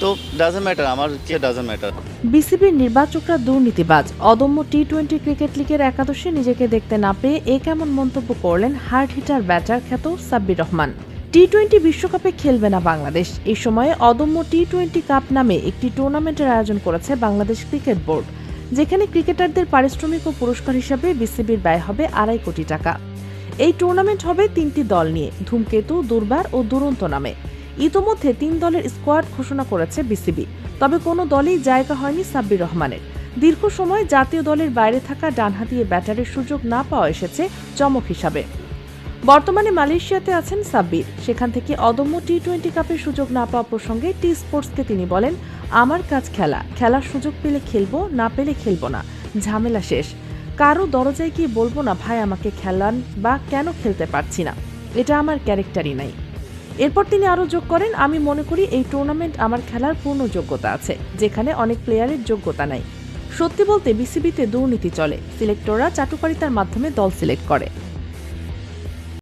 তো doesn't matter আমার কি ডাজন্ট ম্যাটার বিসিবির নির্বাচকরা দুর্নীতিবাজ, অদম্য টি টোয়েন্টি ক্রিকেট লিগের একাদশে নিজেকে দেখতে না পেয়ে এ কেমন মন্তব্য করলেন হার্ড হিটার ব্যাটার খ্যাত সাব্বির রহমান। টি টোয়েন্টি বিশ্বকাপে খেলবে না বাংলাদেশ। এই সময়ে অদম্য টি টোয়েন্টি কাপ নামে একটি টুর্নামেন্টের আয়োজন করেছে বাংলাদেশ ক্রিকেট বোর্ড যেখানে ক্রিকেটারদের পারিশ্রমিক ও পুরস্কার হিসাবে বিসিবির ব্যয় হবে আড়াই কোটি টাকা। এই টুর্নামেন্ট হবে তিনটি দল নিয়ে, ধূমকেতু, দুর্বার ও দুরন্ত নামে। ইতোমধ্যে তিন দলের স্কোয়াড ঘোষণা করেছে বিসিবি। তবে কোনো দলেই জায়গা হয়নি সাব্বির রহমানের। দীর্ঘ সময় জাতীয় দলের বাইরে থাকা ডানহাতি এ ব্যাটারের সুযোগ না পাওয়া এসেছে চমক হিসাবে। বর্তমানে মালয়েশিয়াতে আছেন সাব্বির। সেখান থেকে অদম্য টি টোয়েন্টি কাপের সুযোগ না পাওয়া প্রসঙ্গে টি স্পোর্টসকে তিনি বলেন, আমার কাজ খেলা। খেলার সুযোগ পেলে খেলব, না পেলে খেলব না। ঝামেলা শেষ। কারও দরজায় গিয়ে বলব না, ভাই, আমাকে খেলান বা কেন খেলতে পারছি না? এটা আমার ক্যারেক্টারই নাই। এরপর তিনি আরও যোগ করেন, আমি মনে করি এই টুর্নামেন্ট আমার খেলার পূর্ণ যোগ্যতা আছে, যেখানে অনেক প্লেয়ারের যোগ্যতা নাই। সত্যি বলতে বিসিবিতে দুর্নীতি চলে। সিলেক্টররা চাটুকারিতার মাধ্যমে দল সিলেক্ট করে।